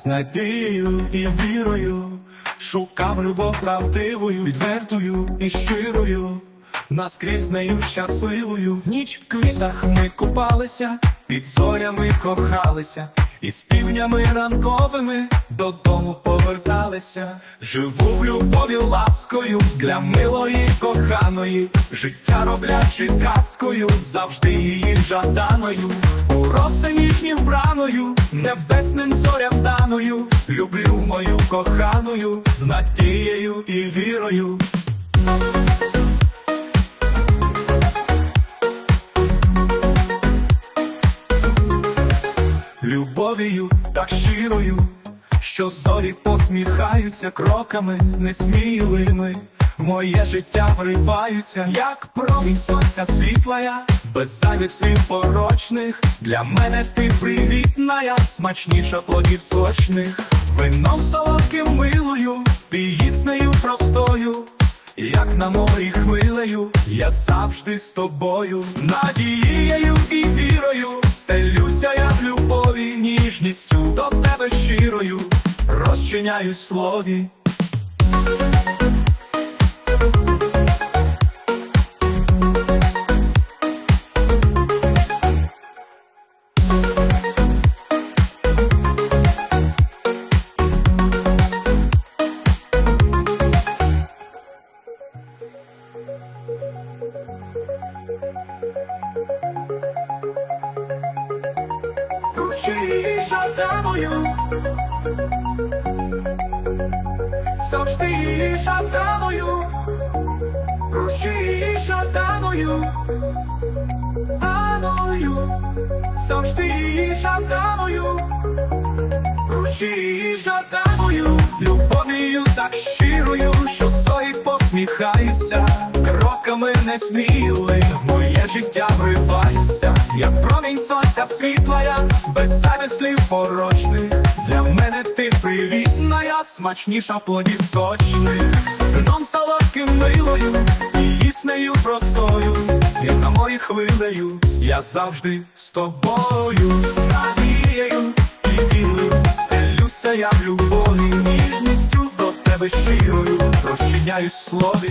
з надією і вірою, шукав любов правдивою, відвертою і щирою, наскрізь нею щасливою. Ніч в квітах ми купалися, під зорями кохалися, і з півнями ранковими додому поверталися. Живу в любові ласкою для милої коханої, життя роблячи казкою, завжди її жаданою, у їхнім браною, небесним зорям даною, люблю мою коханою з надією і вірою. любов'ю так щирою, що зорі посміхаються кроками несміливими, моє життя вриваються, як промінь сонця світлая, без зайвих слів порочних. Для мене ти привітна, я смачніша плодів сочних, вином солодким милою, піснею простою. Як на морі хвилею, я завжди з тобою, надією і вірою, стелюся я в любові, ніжністю до тебе щирою, розчиняю слові. Руші жаданою, завжди жаданою, руші жаданою, аною, завжди жаданою, руші жаданою, любов'ю так щирою, що зорі посміхаються, кроками несмілими в моє життя вриваються, як промінь сонця світла я, без зайвих слів порочних. Для мене ти привітна, я смачніша плодів сочних, вином солодким милою, і яснею простою, як на морі хвилею, я завжди з тобою, надією і вірою, стелюся я в любові, ніжністю до тебе щирою, розчиняюсь в слові.